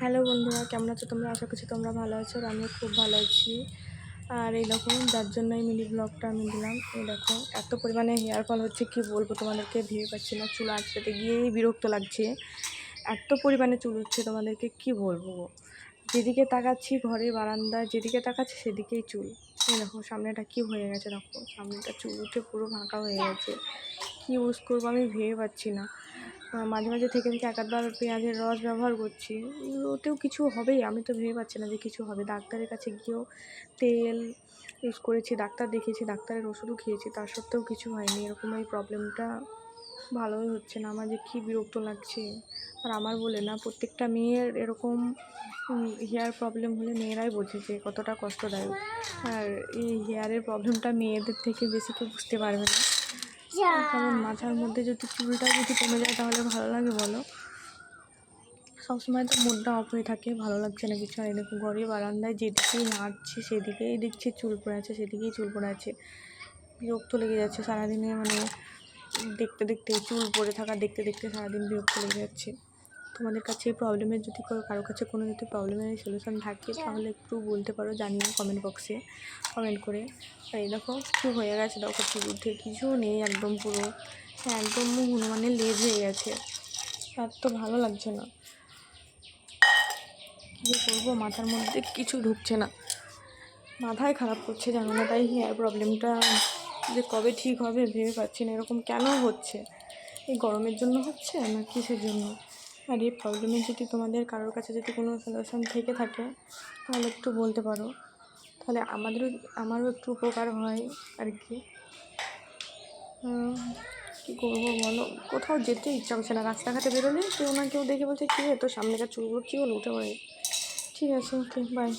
Hello বন্ধুরা, কেমন আছো তোমরা? আশা করছি তোমরা ভালো আছো আর আমিও খুব ভালো আছি। আর এই দেখো, যার জন্য এই মিনি ব্লগটা আমি দিলাম। এই এত পরিমাণে হেয়ার ফল হচ্ছে, কি বলব তোমাদেরকে? ভেবে পাচ্ছি না, চুল আঁচড়াতে গিয়েই বিরক্ত লাগছে। এত পরিমাণে চুল হচ্ছে তোমাদেরকে, কি বলব? যেদিকে তাকাচ্ছি ঘরে বারান্দায়, যেদিকে তাকাচ্ছি সেদিকেই চুল। এই দেখো, সামনেটা কি হয়ে গেছে দেখো, সামনেটা চুল উঠে পুরো ফাঁকা হয়ে গেছে। কী ইউজ করব আমি ভেবে পাচ্ছি না। মাঝে মাঝে থেকে থেকে এক আধবার পেঁয়াজের রস ব্যবহার করছি। ওতেও কিছু হবেই, আমি তো ভেবে পাচ্ছি না যে কিছু হবে। ডাক্তারের কাছে গিয়েও তেল ইউজ করেছি, ডাক্তার দেখিয়েছি, ডাক্তারের ওষুধও খেয়েছি তার সত্ত্বেও কিছু হয়নি। এরকম এই প্রবলেমটা ভালোই হচ্ছে না। আমার যে কী বিরক্ত লাগছে। আর আমার বলে না, প্রত্যেকটা মেয়ের এরকম হেয়ার প্রবলেম হলে মেয়েরাই বোঝে যে কতটা কষ্টদায়ক। আর এই হেয়ারের প্রবলেমটা মেয়েদের থেকে বেশি কেউ বুঝতে পারবে না। কারণ মাথার মধ্যে যদি চুলটা যদি কমে যায় তাহলে ভালো লাগে বলো। সবসময় তো মুডটা অফ হয়ে থাকে, ভালো লাগছে না কিছু। আর এরকম ঘরে বারান্দায় যেদিকেই হাঁটছি সেদিকেই দেখছি চুল পড়ে আছে, সেদিকেই চুল পড়ে আছে। বিরক্ত লেগে যাচ্ছে সারাদিনে মানে দেখতে দেখতে, চুল পড়ে থাকা দেখতে দেখতে সারাদিন বিরক্ত লেগে যাচ্ছে। তোমাদের কাছে এই প্রবলেমের যদি কারোর কাছে কোনো যদি প্রবলেমের সলিউশন থাকে তাহলে একটু বলতে পারো জানিও কমেন্ট বক্সে কমেন্ট করে। আর এই দেখো কিছু হয়ে গেছে? দেখো উঠে কিছু নেই একদম পুরো। একদম হনুমানের লেজ হয়ে গেছে। আর তো ভালো লাগছে না। কী যে করব মাথার মধ্যে কিছু ঢুকছে না। মাথায় খারাপ করছে জানো না? তাই হেয়ার প্রবলেমটা যে কবে ঠিক হবে ভেবে পাচ্ছি না। এরকম কেন হচ্ছে? এই গরমের জন্য হচ্ছে না কিসের জন্য আর এই প্রবলেমের যদি তোমাদের কারোর কাছে যদি কোনো সলিউশন থেকে থাকে, তাহলে একটু বলতে পারো। তাহলে আমাদেরও, আমারও একটু উপকার হয় আর কি। কী করব বলো? কোথাও যেতে ইচ্ছা হচ্ছে না। রাস্তাঘাটে বেরোলে কেউ না কেউ দেখে বলছে, কী তোর সামনেকার চুলগুলো কী হলো? উঠে পড়ে। ঠিক আছে ওকে বাই